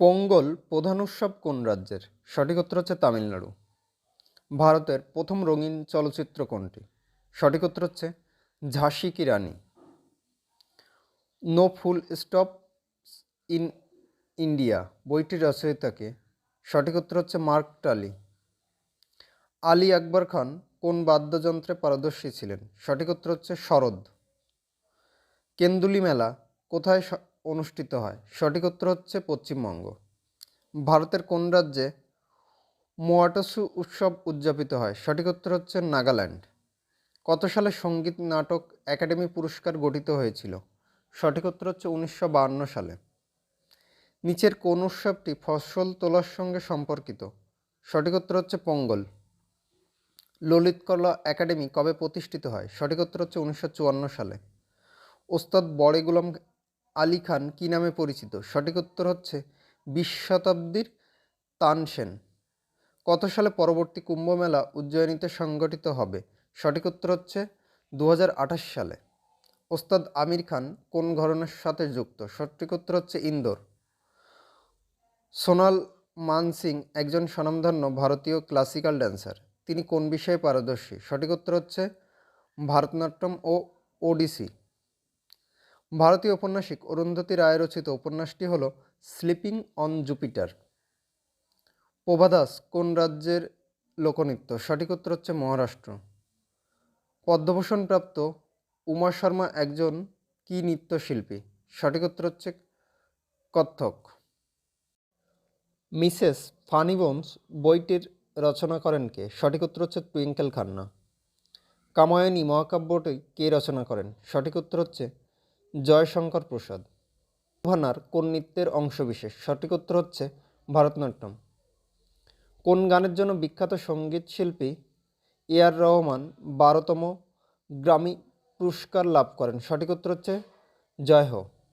পোঙ্গল প্রধান উৎসব কোন রাজ্যের? সঠিক উত্তর হচ্ছে তামিলনাড়ু। ভারতের প্রথম রঙিন চলচ্চিত্র কোনটি? সঠিক উত্তর হচ্ছে ঝাঁসি কি রানী। No full stop in India, বইটির রচয়িতাকে। সঠিক উত্তর হচ্ছে মার্ক টালি। আলী আকবর খান কোন বাদ্যযন্ত্রে পারদর্শী ছিলেন? সঠিক উত্তর হচ্ছে শরদ কেন্দুলি মেলা কোথায় অনুষ্ঠিত হয়। সঠিক উত্তর হচ্ছে পশ্চিমবঙ্গ। ভারতের কোন রাজ্যে মোয়াটসু উৎসব উদযাপিত হয়? সঠিক উত্তর হচ্ছে নাগাল্যান্ড। কত সালে সংগীত নাটক একাডেমি পুরস্কার গঠিত হয়েছিল? সঠিক উত্তর হচ্ছে উনিশশো সালে। নিচের কোন উৎসবটি ফসল তোলার সঙ্গে সম্পর্কিত? সঠিক উত্তর হচ্ছে পোঙ্গল। ললিতকলা একাডেমি কবে প্রতিষ্ঠিত হয়? সঠিক উত্তর হচ্ছে উনিশশো চুয়ান্ন সালে। ওস্তাদ বড়ে গুলাম আলী খান কী নামে পরিচিত? সঠিক উত্তর হচ্ছে বিশ শতাব্দীর তানসেন কত সালে পরবর্তী কুম্ভ মেলা উজ্জয়িনীতে সংগঠিত হবে? সঠিক উত্তর হচ্ছে দু হাজার আঠাশ সালে। ওস্তাদ আমির খান কোন ঘরনের সাথে যুক্ত? সঠিক উত্তর হচ্ছে ইন্দোর। সোনাল মানসিং একজন স্বনামধন্য ভারতীয় ক্লাসিক্যাল ড্যান্সার। তিনি কোন বিষয়ে পারদর্শী? সঠিক উত্তর হচ্ছে ভারতনাট্যম ও ওডিসি। ভারতীয় ঔপন্যাসিক অরুন্ধতী রায় রচিত উপন্যাসটি হল স্লিপিং অন জুপিটার। প্রভাদাস কোন রাজ্যের লোকনৃত্য? সঠিক উত্তর হচ্ছে মহারাষ্ট্র। পদ্মভূষণ প্রাপ্ত উমা শর্মা একজন কি নৃত্যশিল্পী? সঠিক উত্তর হচ্ছে কত্থক। মিসেস ফানি বোনস বইটির রচনা করেন কে? সঠিক উত্তর হচ্ছে টুইঙ্কেল খান্না। কামায়নী মহাকাব্যটি কে রচনা করেন? সঠিক উত্তর হচ্ছে জয়শঙ্কর প্রসাদ। ভানার কোন নৃত্যের অংশবিশেষ সঠিক উত্তর হচ্ছে ভারতনাট্যম। কোন গানের জন্য বিখ্যাত সংগীত শিল্পী এ আর রহমান বারোতম গ্রামী পুরস্কার লাভ করেন? সঠিক উত্তর হচ্ছে জয় হো